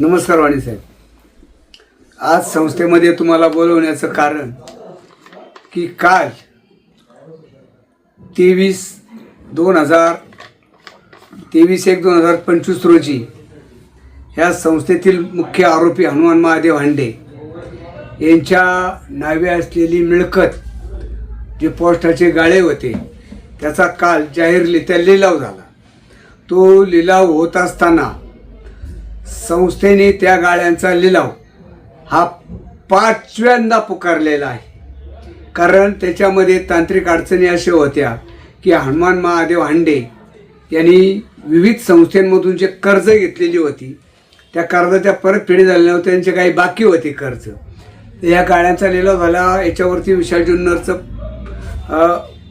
नमस्कार वाणी साहेब. आज संस्थेमध्ये तुम्हाला बोलवण्याचं कारण की काल तेवीस दोन हजार तेवीस एक दोन हजार पंचवीस रोजी ह्या संस्थेतील मुख्य आरोपी हनुमान महादेव हांडे यांच्या नावे असलेली मिळकत जे पोस्टाचे गाळे होते त्याचा काल जाहीररित्या लिलाव झाला. तो लिलाव होत असताना संस्थेने त्या गाड्यांचा लिलाव हा पाचव्यांदा पुकारलेला आहे. कारण त्याच्यामध्ये तांत्रिक अडचणी अशा होत्या की हनुमान महादेव हांडे यांनी विविध संस्थांमधून जे कर्ज घेतलेली होती त्या कर्जाच्या परतफेडी झाल्या नव्हत्या त्यांचे काही बाकी होते कर्ज. या गाड्यांचा लिलाव झाला याच्यावरती विशाल जुन्नरचं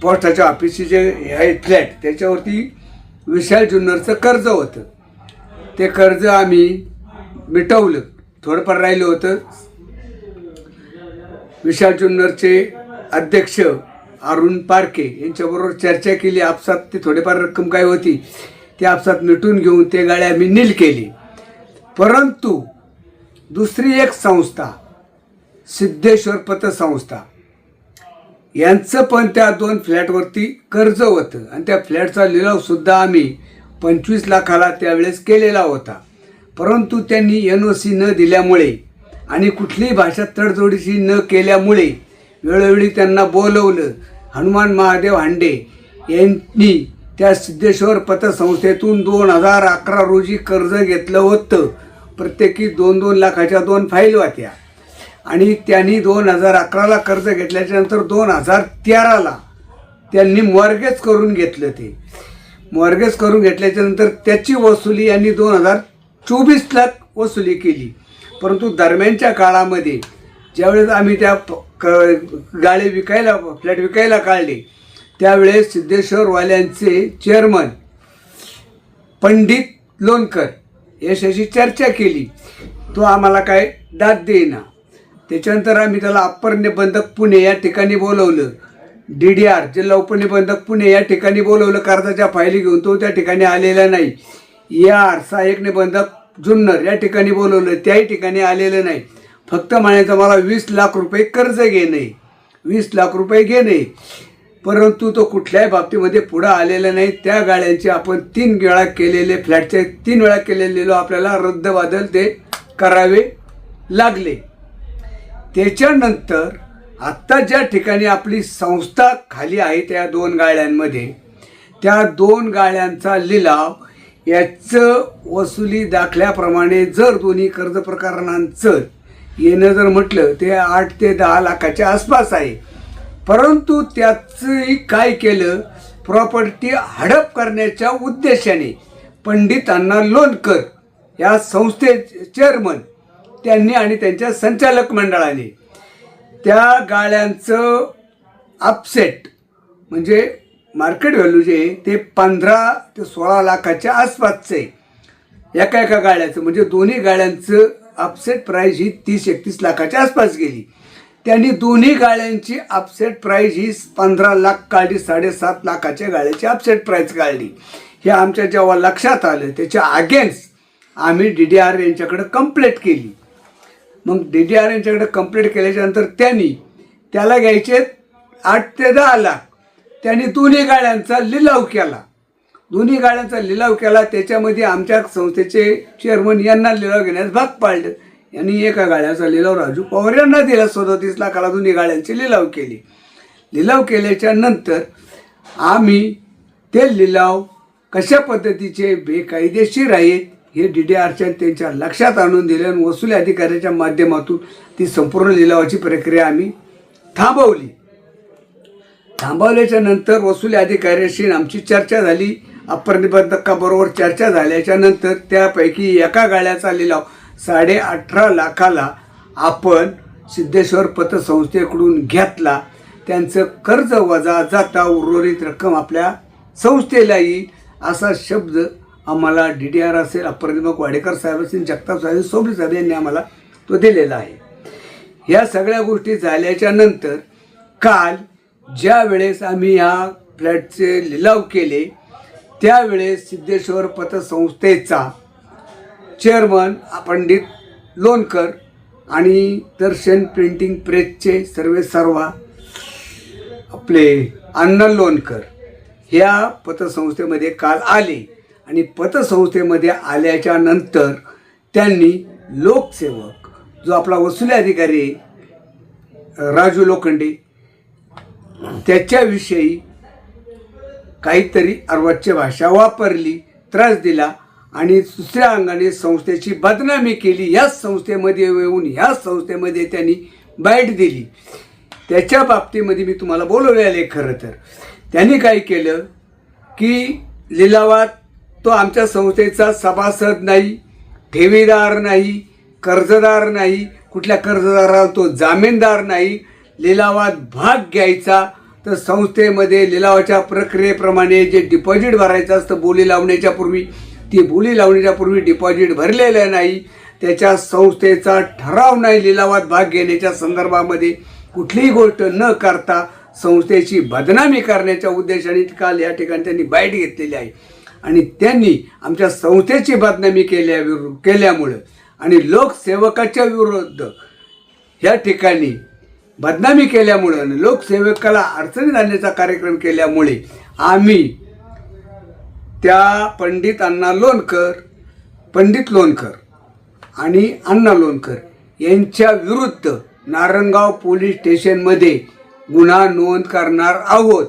पोस्टाच्या ऑफिसचे जे हे आहे फ्लॅट त्याच्यावरती विशाल जुन्नरचं कर्ज होतं. ते कर्ज आम्ही मिटवलं. थोडंफार राहिलं होतं. विशाल जुन्नरचे अध्यक्ष अरुण पारके यांच्याबरोबर चर्चा केली. आपसात ती थोडेफार रक्कम काय होती ती आपसात मिटून घेऊन ते गाड्या आम्ही नील केली. परंतु दुसरी एक संस्था सिद्धेश्वर पतसंस्था यांचं पण त्या दोन फ्लॅटवरती कर्ज होतं. आणि त्या फ्लॅटचा लिलावसुद्धा आम्ही पंचवीस लाखाला त्यावेळेस केलेला होता. परंतु त्यांनी एन ओ सी न दिल्यामुळे आणि कुठलीही भाषा तडजोडीशी न केल्यामुळे वेळोवेळी त्यांना बोलवलं. हनुमान महादेव हांडे यांनी त्या सिद्धेश्वर पतसंस्थेतून दोन हजार अकरा रोजी कर्ज घेतलं होतं. प्रत्येकी दोन दोन लाखाच्या दोन फाईल होत्या. आणि त्यांनी दोन हजार अकराला कर्ज घेतल्याच्यानंतर दोन हजार तेराला त्यांनी मॉर्गेज करून घेतलं ते. मॉर्गेज करून घेतल्याच्या नंतर त्याची वसुली यांनी दोन हजार चोवीसला वसुली केली. परंतु दरम्यानच्या काळामध्ये ज्यावेळेस आम्ही त्या प- क- गाळे विकायला फ्लॅट विकायला काढले त्यावेळेस सिद्धेश्वरवाल्यांचे चेअरमन पंडित लोणकर याच्याशी चर्चा केली. तो आम्हाला काय दाद देईना. त्याच्यानंतर आम्ही त्याला अप्पर निबंधक पुणे या ठिकाणी बोलवलं. डी डी आर जिल्हा उपनिबंधक पुणे या ठिकाणी बोलवलं. कर्जाच्या फायली घेऊन तो त्या ठिकाणी आलेला नाही. या आर सहाय्यक निबंधक जुन्नर या ठिकाणी बोलवलं. त्याही ठिकाणी आलेलं नाही. फक्त म्हणायचं मला वीस लाख रुपये कर्ज घेणे वीस लाख रुपये घेणे परंतु तो कुठल्याही बाबतीमध्ये पुढं आलेला नाही. त्या गाड्यांचे आपण तीन वेळा केलेले फ्लॅटचे तीन वेळा केलेले आपल्याला रद्द बादल ते करावे लागले. त्याच्यानंतर आत्ता ज्या ठिकाणी आपली संस्था खाली आहे त्या दोन गाळ्यांमध्ये त्या दोन गाळ्यांचा लिलाव याचं वसुली दाखल्याप्रमाणे जर दोन्ही कर्ज प्रकरणांचं येणं जर म्हटलं ते आठ ते दहा लाखाच्या आसपास आहे. परंतु त्याचंही काय केलं प्रॉपर्टी हडप करण्याच्या उद्देशाने पंडित अण्णा लोणकर या संस्थे चेअरमन त्यांनी आणि त्यांच्या संचालक मंडळाने त्या गाड्यांचं अपसेट म्हणजे मार्केट व्हॅल्यू जे आहे ते पंधरा ते सोळा लाखाच्या आसपासचं आहे. एका एका गाड्याचं म्हणजे दोन्ही गाड्यांचं अपसेट प्राईज ही तीस एकतीस लाखाच्या आसपास गेली. त्यांनी दोन्ही गाड्यांची अपसेट प्राईज ही पंधरा लाख काढली साडेसात लाखाच्या गाड्याची अपसेट प्राईज काढली. हे आमच्या जेव्हा लक्षात आलं त्याच्या अगेन्स्ट आम्ही डी डी आर यांच्याकडे कंप्लेंट केली. मग डी डी आर यांच्याकडे कंप्लीट केल्याच्यानंतर त्यांनी त्याला घ्यायचे आठ ते दहा लाख. त्यांनी दोन्ही गाड्यांचा लिलाव केला. दोन्ही गाड्यांचा लिलाव केला. त्याच्यामध्ये आमच्या संस्थेचे चेअरमन यांना लिलाव घेण्यास भाग पाडलं. यांनी एका गाड्याचा लिलाव राजू पवार यांना दिला. सदोतीस लाखाला दोन्ही गाड्यांची लिलाव केली. लिलाव केल्याच्यानंतर आम्ही ते लिलाव कशा पद्धतीचे बेकायदेशीर आहेत हे डी डी आरच्या त्यांच्या लक्षात आणून दिले आणि वसुली अधिकाऱ्याच्या माध्यमातून ती संपूर्ण लिलावाची प्रक्रिया आम्ही थांबवली. थांबवल्याच्या नंतर वसुली अधिकाऱ्याशी आमची चर्चा झाली. अप्पर निबंधकाबरोबर चर्चा झाल्याच्यानंतर त्यापैकी एका गाड्याचा लिलाव साडे अठरा लाखाला आपण सिद्धेश्वर पतसंस्थेकडून घेतला. त्यांचं कर्ज वजा जाता उर्वरित रक्कम आपल्या संस्थेला येईल असा शब्द आम्हाला डी डी आर असेल अप्पर वाडेकर साहेब असेल जगताप साहेब सोबरी साहेब यांनी आम्हाला तो दिलेला आहे. ह्या सगळ्या गोष्टी झाल्याच्यानंतर काल ज्या वेळेस आम्ही ह्या फ्लॅटचे लिलाव केले त्यावेळेस सिद्धेश्वर पतसंस्थेचा चेअरमन पंडित लोणकर आणि दर्शन प्रिंटिंग प्रेसचे सर्वे सर्वा आपले अण्णा लोणकर ह्या पतसंस्थेमध्ये काल आले. आणि पतसंस्थेमध्ये आल्याच्यानंतर त्यांनी लोकसेवक जो आपला वसुली अधिकारी राजू लोखंडे त्याच्याविषयी काहीतरी अर्वाच्य भाषा वापरली त्रास दिला आणि दुसऱ्या अंगाने संस्थेची बदनामी केली. याच संस्थेमध्ये येऊन ह्याच संस्थेमध्ये त्यांनी बाईट दिली. त्याच्या बाबतीमध्ये मी तुम्हाला बोलवले आले खरं तर. त्यांनी काय केलं की लिलावात तो आमच्या संस्थेचा सभासद नाही ठेवीदार नाही कर्जदार नाही कुठल्या कर्जदाराला तो जामीनदार नाही लिलावात भाग घ्यायचा तर संस्थेमध्ये लिलावाच्या प्रक्रियेप्रमाणे जे डिपॉझिट भरायचं असतं बोली लावण्याच्या पूर्वी ती बोली लावण्याच्या पूर्वी डिपॉझिट भरलेलं नाही त्याच्या संस्थेचा ठराव नाही लिलावात भाग घेण्याच्या संदर्भामध्ये कुठलीही गोष्ट न करता संस्थेची बदनामी करण्याच्या उद्देशाने काल या ठिकाणी त्यांनी बाईट घेतलेली आहे. आणि त्यांनी आमच्या संस्थेची बदनामी केल्या विरु केल्यामुळं आणि लोकसेवकाच्या विरुद्ध ह्या ठिकाणी बदनामी केल्यामुळं आणि लोकसेवकाला अडचणीत आणण्याचा कार्यक्रम केल्यामुळे आम्ही त्या पंडित अण्णा लोणकर पंडित लोणकर आणि अण्णा लोणकर यांच्या विरुद्ध नारंगाव पोलीस स्टेशनमध्ये गुन्हा नोंद करणार आहोत.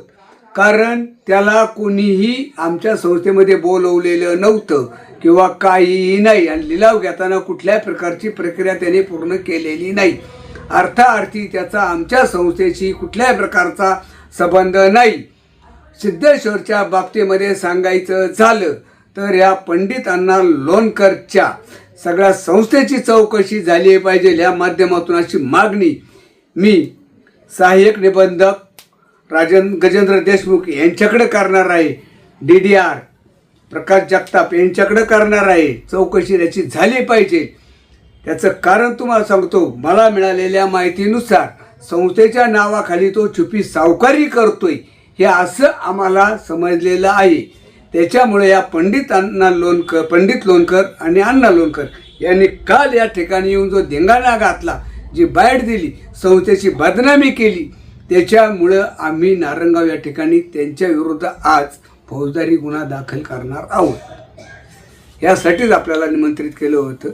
कारण त्याला कोणीही आमच्या संस्थेमध्ये बोलवलेलं नव्हतं किंवा काहीही नाही. आणि लिलाव घेताना कुठल्याही प्रकारची प्रक्रिया त्याने पूर्ण केलेली नाही. अर्थार्थी त्याचा आमच्या संस्थेशी कुठल्याही प्रकारचा संबंध नाही. सिद्धेश्वरच्या बाबतीमध्ये सांगायचं झालं तर या पंडित अण्णा लोणकरच्या सगळ्या संस्थेची चौकशी झाली पाहिजे या माध्यमातून अशी मागणी मी सहाय्यक निबंधक राजन गजेंद्र देशमुख यांच्याकडे करणार आहे. D D R. Prakash Jagtap यांच्याकडे करणार आहे. चौकशी त्याची झाली पाहिजे. त्याचं कारण तुम्हाला सांगतो मला मिळालेल्या माहितीनुसार संस्थेच्या नावाखाली तो छुपी सावकारी करतोय. हे असं आम्हाला समजलेलं आहे. त्याच्यामुळे या पंडित अण्णा लोणकर पंडित लोणकर आणि अण्णा लोणकर यांनी काल या ठिकाणी येऊन जो धिंगाणा घातला जी बाईट दिली संस्थेची बदनामी केली त्याच्यामुळं आम्ही नारंगाव या ठिकाणी त्यांच्या विरुद्ध आज फौजदारी गुन्हा दाखल करणार आहोत. यासाठीच आपल्याला निमंत्रित केलं होतं.